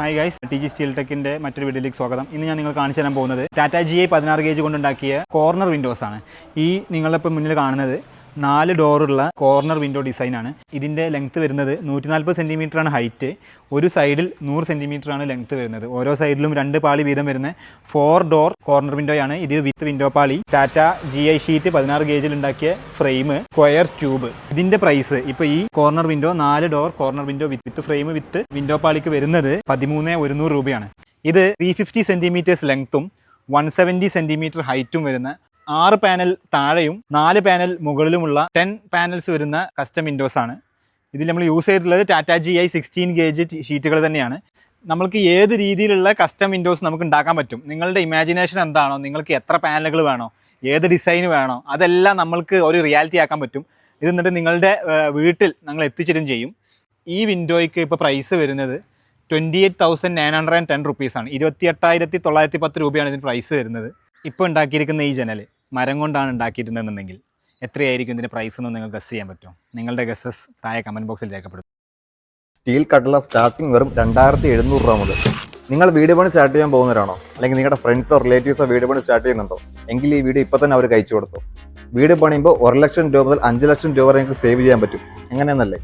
Hi guys T G steel ടെക്കിന്റെ മറ്റൊരു വീഡിയോയിലേക്ക് സ്വാഗതം. ഇന്ന് ഞാൻ നിങ്ങൾ കാണിച്ചു തരാൻ പോകുന്നത് ടാറ്റാ ജി ഐ പതിനാറ് ഗേജ് കൊണ്ടുണ്ടാക്കിയ കോർണർ വിൻഡോസ് ആണ്. ഈ നിങ്ങളിപ്പോൾ മുന്നിൽ കാണുന്നത് നാല് ഡോറുള്ള കോർണർ വിൻഡോ ഡിസൈനാണ്. ഇതിന്റെ ലെങ്ത് വരുന്നത് നൂറ്റി നാൽപ്പത് ആണ് ഹൈറ്റ് ഒരു സൈഡിൽ നൂറ് ആണ് ലെങ്ത് വരുന്നത്. ഓരോ സൈഡിലും രണ്ട് പാളി വീതം വരുന്ന ഫോർ ഡോർ കോർണർ വിൻഡോയാണ്. ഇത് വിത്ത് വിൻഡോ പാളി. ടാറ്റ ജി ഐ ഷീറ്റ് പതിനാറ് ഗേജിൽ ഉണ്ടാക്കിയ ഫ്രെയിം സ്ക്വയർ ട്യൂബ്. ഇതിന്റെ പ്രൈസ് ഇപ്പോൾ ഈ കോർണർ വിൻഡോ നാല് door corner window with frame with window പാളിക്ക് വരുന്നത് പതിമൂന്ന് ഒരുന്നൂറ് രൂപയാണ്. ഇത് ത്രീ ഫിഫ്റ്റി സെന്റിമീറ്റേഴ്സ് ലെങ്ത്തും വൺ സെവന്റി സെന്റിമീറ്റർ ഹൈറ്റും വരുന്ന ആറ് പാനൽ താഴെയും നാല് പാനൽ മുകളിലുമുള്ള ടെൻ പാനൽസ് വരുന്ന കസ്റ്റം വിൻഡോസ് ആണ്. ഇതിൽ നമ്മൾ യൂസ് ചെയ്തിട്ടുള്ളത് Tata G I sixteen gauge ഷീറ്റുകൾ തന്നെയാണ്. നമുക്ക് ഏത് രീതിയിലുള്ള കസ്റ്റം വിൻഡോസ് നമുക്ക് ഉണ്ടാക്കാൻ പറ്റും? നിങ്ങളുടെ ഇമാജിനേഷൻ എന്താണോ? നിങ്ങൾക്ക് എത്ര പാനലുകൾ വേണോ? ഏത് ഡിസൈൻ വേണോ? അതെല്ലാം നമ്മൾക്ക് ഒരു റിയാലിറ്റി ആക്കാൻ പറ്റും. ഇത് എന്നിട്ട് നിങ്ങളുടെ വീട്ടിൽ ഞങ്ങൾ എത്തിച്ചിടും ചെയ്യും. ഈ വിൻഡോയ്ക്ക് ഇപ്പോൾ പ്രൈസ് വരുന്നത് twenty eight thousand nine hundred and ten റുപ്പീസാണ് ഇരുപത്തി എട്ടായിരത്തി തൊള്ളായിരത്തി പത്ത് രൂപയാണ് ഇതിന് പ്രൈസ് വരുന്നത്. ഇപ്പോൾ ഉണ്ടാക്കിയിരിക്കുന്ന ഈ ജനൽ മരം കൊണ്ടാണ് ഉണ്ടാക്കിയിട്ടുണ്ടെന്നുണ്ടെങ്കിൽ എത്രയായിരിക്കും ഇതിന്റെ പ്രൈസ് എന്ന് നിങ്ങൾ ഗസ് ചെയ്യാൻ പറ്റും? നിങ്ങളുടെ ഗസ്സസ് താഴെ കമന്റ് ബോക്സിൽ രേഖപ്പെടുത്തും സ്റ്റീൽ കട്ടള സ്റ്റാർട്ടിംഗ് വെറും രണ്ടായിരത്തി എഴുന്നൂറ് രൂപ മുതൽ. നിങ്ങൾ വീട് പണി സ്റ്റാർട്ട് ചെയ്യാൻ പോകുന്നവരാണോ? അല്ലെങ്കിൽ നിങ്ങളുടെ ഫ്രണ്ട്സോ റിലേറ്റീവ്സോ വീട് പണി സ്റ്റാർട്ട് ചെയ്യുന്നുണ്ടോ? എങ്കിൽ ഈ വീഡിയോ ഇപ്പോൾ തന്നെ അവർ കഴിച്ചു കൊടുത്തു. വീട് പണിയുമ്പോൾ ഒരു ലക്ഷം രൂപ മുതൽ അഞ്ച് ലക്ഷം രൂപ വരെ നിങ്ങൾക്ക് സേവ് ചെയ്യാൻ പറ്റും. എങ്ങനെയെന്നല്ലേ?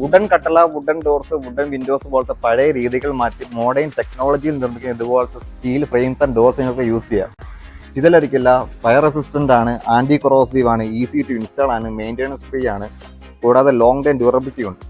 വുഡൻ കട്ടള വുഡൻ ഡോർസ് വുഡൻ വിൻഡോസ് പോലത്തെ പഴയ രീതികൾ മാറ്റി മോഡേൺ ടെക്നോളജിയിൽ നിർമ്മിക്കുന്ന ഇതുപോലത്തെ സ്റ്റീൽ ഫ്രെയിംസ് ആൻഡ് ഡോർസ് നിങ്ങൾക്ക് യൂസ് ചെയ്യാം. ഇതിലൊരിക്കില്ല ഫയർ റെസിസ്റ്റന്റ് ആണ് ആന്റി കൊറോസീവ് ആണ് ഈസി ടു ഇൻസ്റ്റാൾ ആണ് മെയിന്റെനൻസ് ഫ്രീ ആണ്. കൂടാതെ ലോങ് ടൈം ഡ്യൂറബിലിറ്റി ഉണ്ട്.